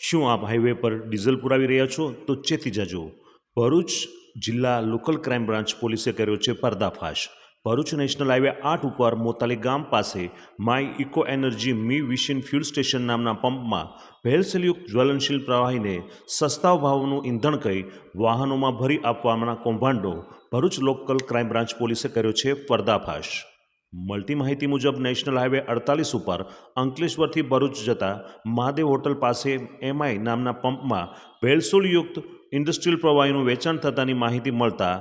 શું આપ હાઈવે પર ડીઝલ પુરાવી રહ્યા છો? તો ચેતી જજો. ભરૂચ જિલ્લા લોકલ ક્રાઇમ બ્રાન્ચ પોલીસે કર્યો છે પર્દાફાશ. ભરૂચ નેશનલ હાઈવે આઠ ઉપર મોતાલી ગામ પાસે માય ઇકો એનર્જી મી વિશિન ફ્યુલ સ્ટેશન નામના પંપમાં ભેળસેલયુક્ત જ્વલનશીલ પ્રવાહીને સસ્તા ભાવનું ઈંધણ કહી વાહનોમાં ભરી આપવાના કૌભાંડો ભરૂચ લોકલ ક્રાઇમ બ્રાન્ચ પોલીસે કર્યો છે પર્દાફાશ. મળતી માહિતી મુજબ નેશનલ હાઈવે અડતાલીસ ઉપર અંકલેશ્વરથી ભરૂચ જતા મહાદેવ હોટલ પાસે એમઆઈ નામના પંપમાં ભેળસૂલયુક્ત ઇન્ડસ્ટ્રીયલ પ્રવાહીનું વેચાણ થતાની માહિતી મળતા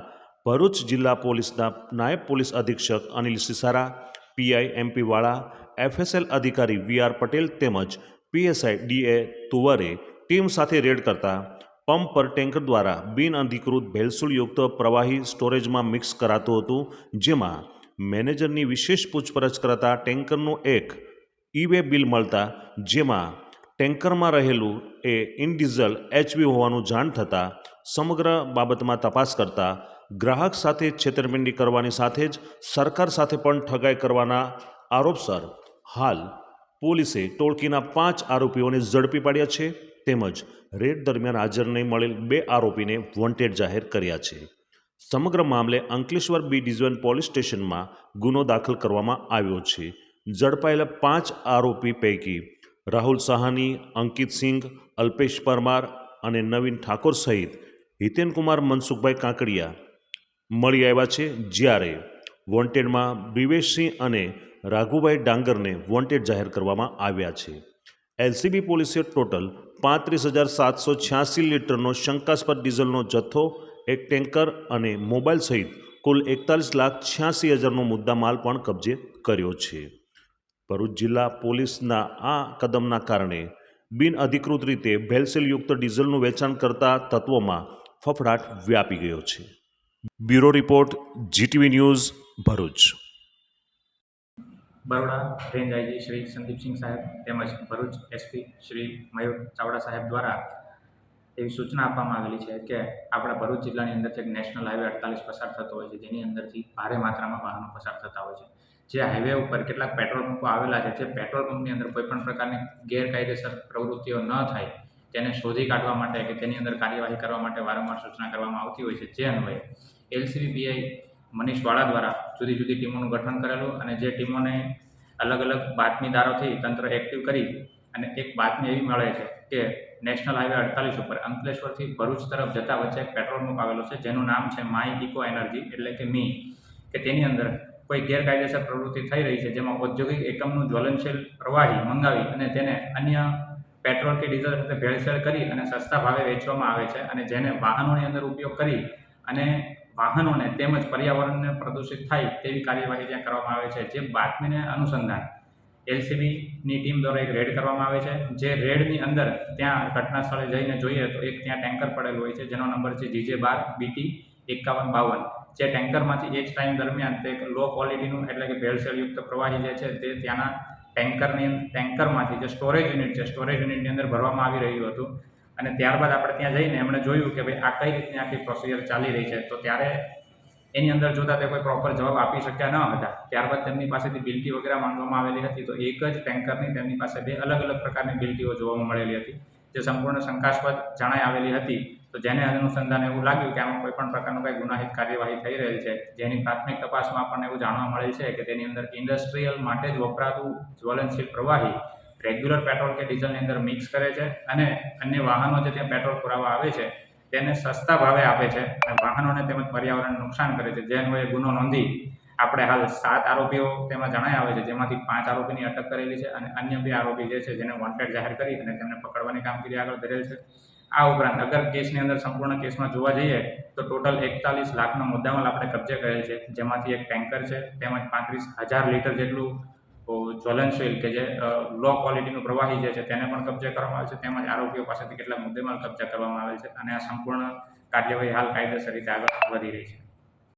ભરૂચ જિલ્લા પોલીસના નાયબ પોલીસ અધિક્ષક Anil Sisara, PI MP Vala, FSL અધિકારી વી આર પટેલ તેમજ પીએસઆઈ ડીએ તુવરે ટીમ સાથે રેડ કરતા પંપ પર ટેન્કર દ્વારા બિનઅધિકૃત ભેળસૂલયુક્ત પ્રવાહી સ્ટોરેજમાં મિક્સ કરાતું હતું, જેમાં મેનેજરની વિશેષ પૂછપરછ કરતા ટેન્કરનું એક ઈવે બિલ મળતા, જેમાં ટેન્કરમાં રહેલું એ ઇનડીઝલ એચવી હોવાનું જાણ થતાં, સમગ્ર બાબતમાં તપાસ કરતા, ગ્રાહક સાથે છેતરપિંડી કરવાની સાથે જ સરકાર સાથે પણ ઠગાઈ કરવાના આરોપસર હાલ પોલીસે ટોળકીના પાંચ આરોપીઓને ઝડપી પાડ્યા છે, તેમજ રેડ દરમિયાન હાજર નહીં મળેલ બે આરોપીને વોન્ટેડ જાહેર કર્યા છે. સમગ્ર મામલે અંકલેશ્વર બી ડિવિઝન પોલીસ સ્ટેશનમાં ગુનો દાખલ કરવામાં આવ્યો છે. ઝડપાયેલા પાંચ આરોપી પૈકી રાહુલ સાહાની, અંકિત સિંઘ, અલ્પેશ પરમાર અને નવીન ઠાકોર સહિત હિતેનકુમાર મનસુખભાઈ કાંકડિયા મળી આવ્યા છે જ્યારે વોન્ટેડમાં બ્રિવેશસિંહ અને રાઘુભાઈ ડાંગરને વોન્ટેડ જાહેર કરવામાં આવ્યા છે. એલસીબી પોલીસે ટોટલ પાંત્રીસ હજાર સાતસો છ્યાસી લીટરનો શંકાસ્પદ ડીઝલનો જથ્થો એક ટેન્કર અને મોબાઈલ સહિત કુલ એકતાલીસ લાખ છ્યાસી હજારનો મુદ્દામાલ પણ કબજે કર્યો છે. ભરૂચ જિલ્લા પોલીસના આ કદમના કારણે બિનઅધિકૃત રીતે ભેલસેલયુક્ત ડીઝલનું વેચાણ કરતા તત્વોમાં ફફડાટ વ્યાપી ગયો છે. Bureau report, GTV news, Bharuch. Baroda, range IG Shri Sandipsinh સાહેબ તેમજ ભરૂચ એસપી શ્રી મયુર ચાવડા સાહેબ દ્વારા એવી સૂચના આપવામાં આવેલી છે કે આપણા ભરૂચ જિલ્લાની અંદર એક નેશનલ હાઈવે અડતાલીસ પસાર થતો હોય છે, જેની અંદરથી ભારે માત્રામાં વાહનો પસાર થતા હોય છે. જે હાઈવે ઉપર કેટલાક પેટ્રોલ પંપો આવેલા છે, જે પેટ્રોલ પંપની અંદર કોઈપણ પ્રકારની ગેરકાયદેસર પ્રવૃત્તિઓ ન થાય, તેને શોધી કાઢવા માટે કે તેની અંદર કાર્યવાહી કરવા માટે વારંવાર સૂચના કરવામાં આવતી હોય છે. જે અન્વયે એલસીબીઆઈ મનીષ વાળા દ્વારા જુદી જુદી ટીમોનું ગઠન કરેલું અને જે ટીમોને અલગ અલગ બાતમીદારોથી તંત્ર એક્ટિવ કરી અને એક બાતમી એવી મળે છે કે નેશનલ હાઈવે અડતાલીસ ઉપર અંકલેશ્વરથી ભરૂચ તરફ જતા વચ્ચે એક પેટ્રોલ પંપ આવેલો છે, જેનું નામ છે માય ઇકો એનર્જી, એટલે કે મી, કે તેની અંદર કોઈ ગેરકાયદેસર પ્રવૃત્તિ થઈ રહી છે, જેમાં ઔદ્યોગિક એકમનું જ્વલનશીલ પ્રવાહી મંગાવી અને તેને અન્ય પેટ્રોલ કે ડીઝલ સાથે ભેળસેળ કરી અને સસ્તા ભાવે વેચવામાં આવે છે અને જેને વાહનોની અંદર ઉપયોગ કરી અને વાહનોને તેમજ પર્યાવરણને પ્રદૂષિત થાય તેવી કાર્યવાહી ત્યાં કરવામાં આવે છે. જે બાતમીને અનુસંધાન એલસીબીની ટીમ દ્વારા એક રેડ કરવામાં આવે છે. જે રેડની અંદર ત્યાં ઘટના સ્થળે જઈને જોઈએ તો એક ત્યાં ટેન્કર પડેલું હોય છે, જેનો નંબર છે જીજે બાર બીટી એકાવન બાવન. જે ટેન્કરમાંથી એ જ ટાઈમ દરમિયાન તે એક લો ક્વોલિટીનું એટલે કે ભેળસેળયુક્ત પ્રવાહી જે છે તે ત્યાંના ટેન્કરની ટેન્કરમાંથી જે સ્ટોરેજ યુનિટ છે સ્ટોરેજ યુનિટની અંદર ભરવામાં આવી રહ્યું હતું. અને ત્યારબાદ આપણે ત્યાં જઈને એમણે જોયું કે ભાઈ આ કઈ રીતની આખી પ્રોસિજર ચાલી રહી છે. તો ત્યારે એની અંદર જોતા તે કોઈ પ્રોપર જવાબ આપી શક્યા ન હતા, ત્યારબાદ તેમની પાસેથી બિલ્ટી વગેરે માંગવામાં આવેલી હતી, તો એક જ ટેન્કરની તેમની પાસે બે અલગ અલગ પ્રકારની બિલ્ટીઓ જોવામાં મળેલી હતી, જે સંપૂર્ણ શંકાસ્પદ જણાઈ આવેલી હતી. તો જેને અનુસંધાને એવું લાગ્યું કે આમાં કોઈ પણ પ્રકારનું કંઈ ગુનાહિત કાર્યવાહી થઈ રહેલ છે, જેની પ્રાથમિક તપાસમાં આપણને એવું જાણવા મળેલ છે કે તેની અંદર ઇન્ડસ્ટ્રીયલ માટે જ વપરાતું જ્વલનશીલ પ્રવાહી રેગ્યુલર પેટ્રોલ કે ડીઝલની અંદર મિક્સ કરે છે અને અન્ય વાહનો જે ત્યાં પેટ્રોલ પુરાવા આવે છે તેને સસ્તા ભાવે આપે છે અને વાહનોને તેમજ પર્યાવરણને નુકસાન કરે છે. જે અન્વયે ગુનો નોંધી આપણે હાલ સાત આરોપીઓ તેમાં જણાય આવે છે, જેમાંથી પાંચ આરોપીની અટક કરેલી છે અને અન્ય બે આરોપી જે છે જેને વોન્ટેડ જાહેર કરી અને તેમને પકડવાની કામગીરી આગળ ધરેલ છે. આ ઉપરાંત અગર કેસની અંદર સંપૂર્ણ કેસમાં જોવા જઈએ તો ટોટલ એકતાલીસ લાખનો મુદ્દામાલ આપણે કબજે કરેલ છે, જેમાંથી એક ટેન્કર છે, તેમજ પાંત્રીસ હજાર લીટર જેટલું જ્વલનશીલ કે જે લો ક્વોલિટીનું પ્રવાહી જે છે તેને પણ કબજે કરવામાં આવે છે. તેમજ આરોપીઓ પાસેથી કેટલાક મુદ્દેમાલ કબજા કરવામાં આવે છે. અને આ સંપૂર્ણ કાર્યવાહી હાલ કાયદેસર રીતે આગળ વધી રહી છે.